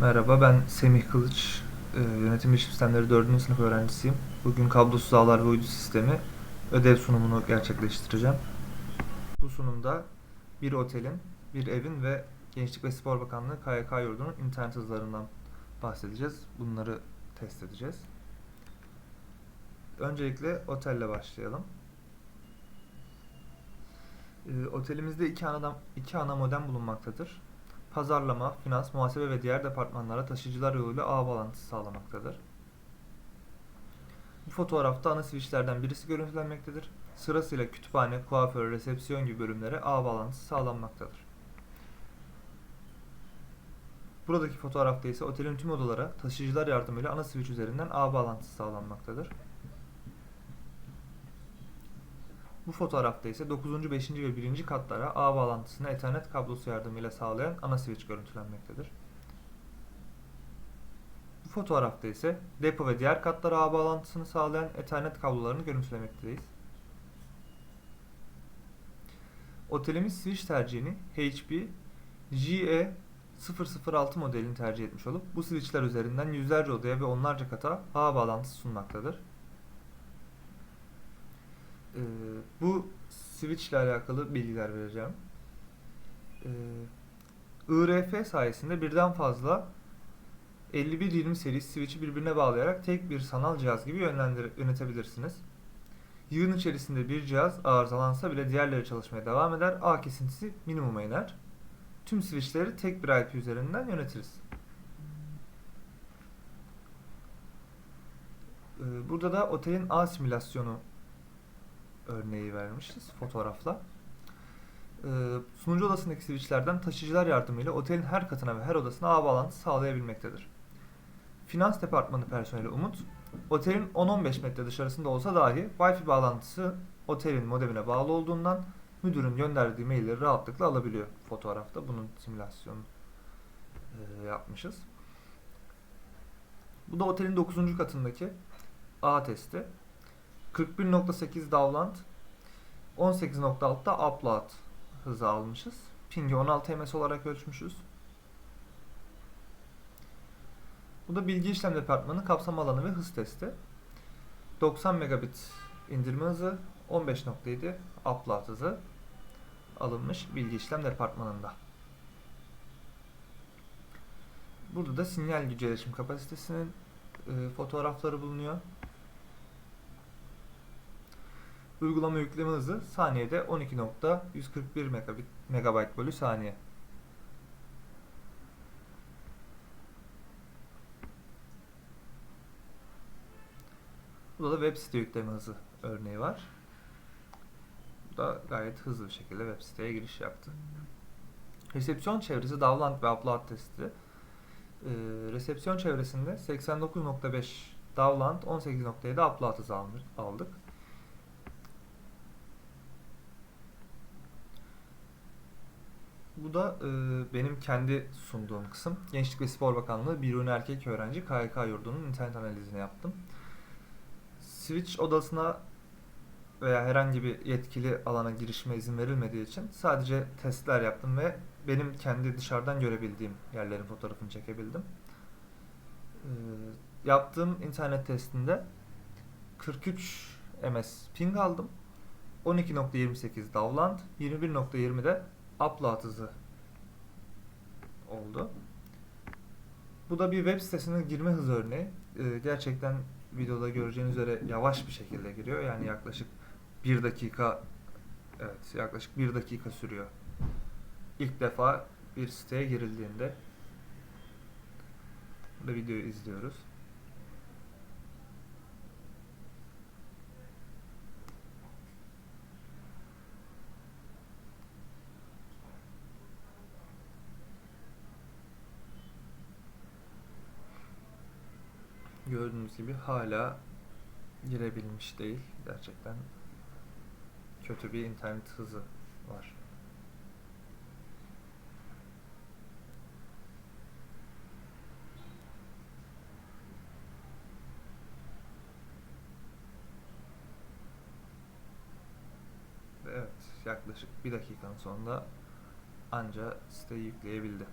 Merhaba, ben Semih Kılıç. Ee, Yönetim Bilişim Sistemleri 4. sınıf öğrencisiyim. Bugün kablosuz ağlar ve uydu sistemi ödev sunumunu gerçekleştireceğim. Bu sunumda bir otelin, bir evin ve Gençlik ve Spor Bakanlığı KYK yurdunun internet hızlarından bahsedeceğiz. Bunları test edeceğiz. Öncelikle otelle başlayalım. Ee, Otelimizde iki ana, iki ana modem bulunmaktadır. Pazarlama, finans, muhasebe ve diğer departmanlara taşıyıcılar yoluyla ağ bağlantısı sağlamaktadır. Bu fotoğrafta ana switchlerden birisi görüntülenmektedir. Sırasıyla kütüphane, kuaför, resepsiyon gibi bölümlere ağ bağlantısı sağlanmaktadır. Buradaki fotoğrafta ise otelin tüm odalara taşıyıcılar yardımıyla ana switch üzerinden ağ bağlantısı sağlanmaktadır. Bu fotoğrafta ise 9. 5. ve 1. katlara ağ bağlantısını Ethernet kablosu yardımıyla sağlayan ana switch görüntülenmektedir. Bu fotoğrafta ise depo ve diğer katlara ağ bağlantısını sağlayan Ethernet kablolarını görüntülemekteyiz. Otelimiz switch tercihini HP GE006 modelini tercih etmiş olup bu switchler üzerinden yüzlerce odaya ve onlarca kata ağ bağlantısı sunmaktadır. Ee, bu switch ile alakalı bilgiler vereceğim. Ee, IRF sayesinde birden fazla 5120 serisi switch'i birbirine bağlayarak tek bir sanal cihaz gibi yönetebilirsiniz. Yığın içerisinde bir cihaz arızalansa bile diğerleri çalışmaya devam eder. A kesintisi minimuma iner. Tüm switch'leri tek bir IP üzerinden yönetiriz. Ee, Burada da otelin A simülasyonu örneği vermişiz fotoğrafla. Ee, sunucu odasındaki switchlerden taşıyıcılar yardımıyla otelin her katına ve her odasına ağ bağlantısı sağlayabilmektedir. Finans departmanı personeli Umut, otelin 10-15 metre dışarısında olsa dahi Wi-Fi bağlantısı otelin modemine bağlı olduğundan müdürün gönderdiği mailleri rahatlıkla alabiliyor fotoğrafta. Bunun simülasyonu e, yapmışız. Bu da otelin 9. katındaki ağ testi. 41.8 download 18.6'da upload hızı almışız. Ping'i 16 ms olarak ölçmüşüz. Bu da bilgi işlem departmanı kapsam alanı ve hız testi. 90 megabit indirme hızı, 15.7 upload hızı alınmış bilgi işlem departmanında. Burada da sinyal gücü erişim kapasitesinin e, fotoğrafları bulunuyor. Uygulama yükleme hızı saniyede 12.141 megabit megabayt bölü saniye. Burada da web site yükleme hızı örneği var. Bu da gayet hızlı bir şekilde web siteye giriş yaptı. Resepsiyon çevresi download ve upload testi. Ee, resepsiyon çevresinde 89.5 download 18.7 upload hızı aldık. Bu da e, benim kendi sunduğum kısım. Gençlik ve Spor Bakanlığı bir ürün erkek öğrenci KYK yurdunun internet analizini yaptım. Switch odasına veya herhangi bir yetkili alana girişime izin verilmediği için sadece testler yaptım ve benim kendi dışarıdan görebildiğim yerlerin fotoğrafını çekebildim. E, yaptığım internet testinde 43 ms ping aldım. 12.28 download, 21.20'de upload hızı oldu. Bu da bir web sitesine girme hızı örneği. Ee, gerçekten videoda göreceğiniz üzere yavaş bir şekilde giriyor. Yani yaklaşık bir dakika evet yaklaşık bir dakika sürüyor. İlk defa bir siteye girildiğinde burada videoyu izliyoruz. Gördüğünüz gibi hala girebilmiş değil. Gerçekten kötü bir internet hızı var. Evet, yaklaşık bir dakikanın sonunda anca siteyi yükleyebildi.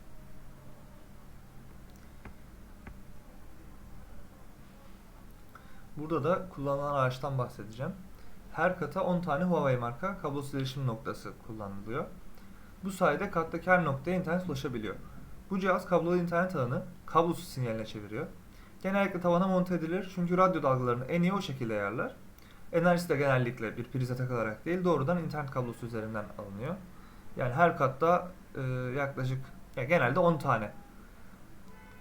Burada da kullanılan araçtan bahsedeceğim. Her kata 10 tane Huawei marka kablosuz erişim noktası kullanılıyor. Bu sayede kattaki her noktaya internet ulaşabiliyor. Bu cihaz kablolu internet ağını kablosuz sinyaline çeviriyor. Genellikle tavana monte edilir çünkü radyo dalgalarını en iyi o şekilde ayarlar. Enerjisi de genellikle bir prize takılarak değil doğrudan internet kablosu üzerinden alınıyor. Yani her katta e, yaklaşık ya genelde 10 tane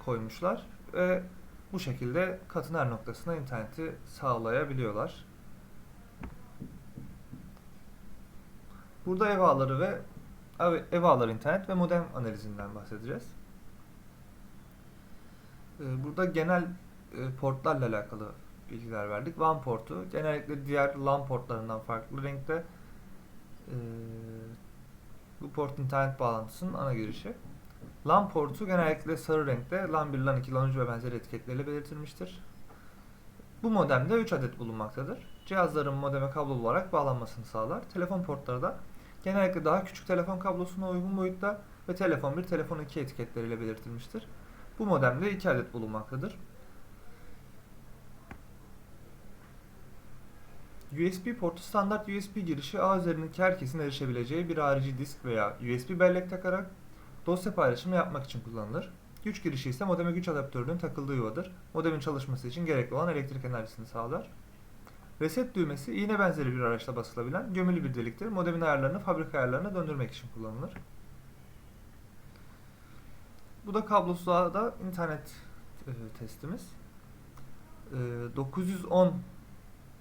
koymuşlar ve bu şekilde katın her noktasına interneti sağlayabiliyorlar. Burada ev ağları ve ev- ağları internet ve modem analizinden bahsedeceğiz. Ee, Burada genel e, portlarla alakalı bilgiler verdik. WAN portu genellikle diğer LAN portlarından farklı renkte. Ee, Bu port internet bağlantısının ana girişi. LAN portu genellikle sarı renkte LAN 1, LAN 2, LAN 3 ve benzeri etiketleriyle belirtilmiştir. Bu modemde 3 adet bulunmaktadır. Cihazların modeme kablolu olarak bağlanmasını sağlar. Telefon portları da genellikle daha küçük telefon kablosuna uygun boyutta ve telefon 1, telefon 2 etiketleriyle belirtilmiştir. Bu modemde 2 adet bulunmaktadır. USB portu standart USB girişi ağ üzerindeki herkesin erişebileceği bir harici disk veya USB bellek takarak dosya paylaşımı yapmak için kullanılır. Güç girişi ise modeme güç adaptörünün takıldığı yuvadır. Modemin çalışması için gerekli olan elektrik enerjisini sağlar. Reset düğmesi iğne benzeri bir araçla basılabilen gömülü bir deliktir. Modemin ayarlarını fabrika ayarlarına döndürmek için kullanılır. Bu da kablosuz ağda internet e, testimiz. E, 910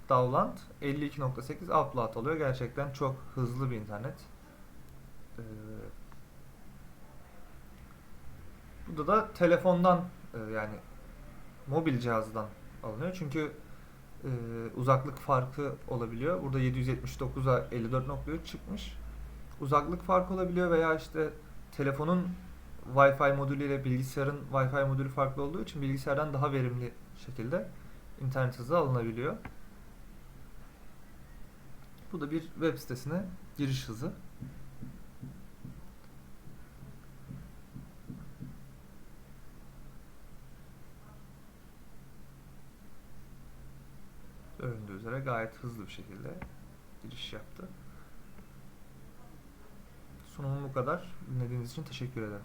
download 52.8 upload oluyor. Gerçekten çok hızlı bir internet. E, burada da telefondan e, yani mobil cihazdan alınıyor. Çünkü e, uzaklık farkı olabiliyor. Burada 779'a 54.3 çıkmış. Uzaklık farkı olabiliyor veya işte telefonun Wi-Fi modülü ile bilgisayarın Wi-Fi modülü farklı olduğu için bilgisayardan daha verimli şekilde internet hızı alınabiliyor. Bu da bir web sitesine giriş hızı. Üzere gayet hızlı bir şekilde giriş yaptı. Sunumum bu kadar. Dinlediğiniz için teşekkür ederim.